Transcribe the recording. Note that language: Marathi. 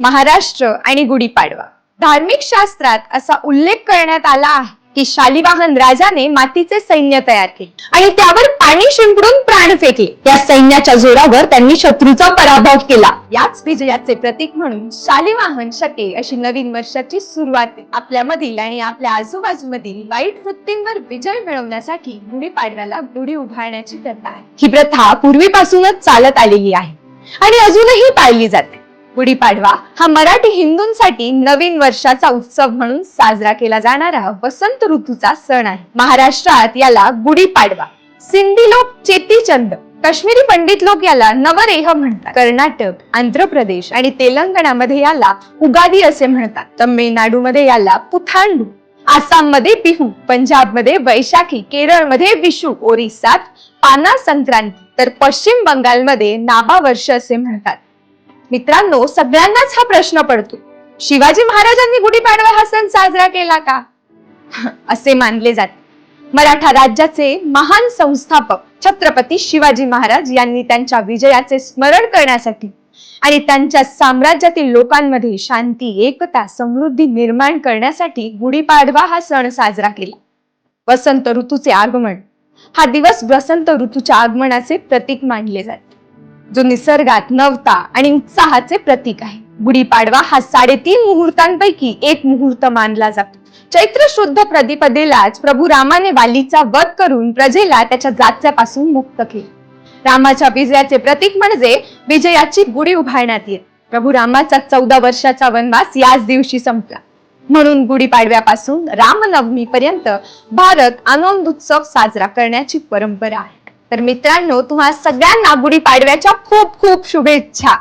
महाराष्ट्र आणि गुढीपाडवा. धार्मिक शास्त्रात असा उल्लेख करण्यात आला आहे की शालिवाहन राजाने मातीचे सैन्य तयार केले आणि त्यावर पाणी शिंपडून प्राण फेकले. या सैन्याच्या जोरावर त्यांनी शत्रूचा पराभव केला. याच विजयाचे प्रतीक म्हणून शालिवाहन शके अशी नवीन वर्षाची सुरुवात आपल्या आपल्यामधील आणि आपल्या आजूबाजूमधील वाईट वृत्तींवर विजय मिळवण्यासाठी गुढीपाडव्याला गुढी उभारण्याची प्रथा आहे. ही प्रथा पूर्वीपासूनच चालत आलेली आहे आणि अजूनही पाळली जाते. गुढीपाडवा हा मराठी हिंदूंसाठी नवीन वर्षाचा उत्सव म्हणून साजरा केला जाणारा वसंत ऋतूचा सण आहे. महाराष्ट्रात याला गुढीपाडवा सिंधी लोक चेतीचंद काश्मीरी पंडित लोक याला नवरेह म्हणतात. कर्नाटक आंध्र प्रदेश आणि तेलंगणामध्ये याला उगादी असे म्हणतात. तमिळनाडूमध्ये याला पुथांडू आसाममध्ये बिहू पंजाबमध्ये वैशाखी केरळमध्ये विशू ओरिसात पाना संक्रांती तर पश्चिम बंगालमध्ये नाबा वर्ष असे म्हणतात. मित्रांनो सगळ्यांनाच हा प्रश्न पडतो. शिवाजी महाराजांनी गुढीपाडवा हा सण साजरा केला का? असे मानले जाते. मराठा राज्याचे महान संस्थापक छत्रपती शिवाजी महाराज यांनी त्यांच्या विजयाचे स्मरण करण्यासाठी आणि त्यांच्या साम्राज्यातील लोकांमध्ये शांती एकता समृद्धी निर्माण करण्यासाठी गुढीपाडवा हा सण साजरा केला. वसंत ऋतूचे आगमन. हा दिवस वसंत ऋतूच्या आगमनाचे प्रतीक मानले जाते. जो निसर्गात नवता आणि उत्साहाचे प्रतीक आहे. गुढीपाडवा हा साडेतीन मुहूर्तांपैकी एक मुहूर्त मानला जातो. चैत्र शुद्ध प्रतिपदेलाच प्रभू रामाने वालीचा वध करून प्रजेला त्याच्या जात्यापासून मुक्त केले. रामाच्या विजयाचे प्रतीक म्हणजे विजयाची गुढी उभारण्यात येत. प्रभू रामाचा चौदा वर्षाचा वनवास याच दिवशी संपला. म्हणून गुढीपाडव्यापासून रामनवमी पर्यंत भारत आनंद उत्सव साजरा करण्याची परंपरा आहे. तर मित्रांनो तुम्हा सगळ्यांना गुढीपाडव्याच्या खूप खूप शुभेच्छा.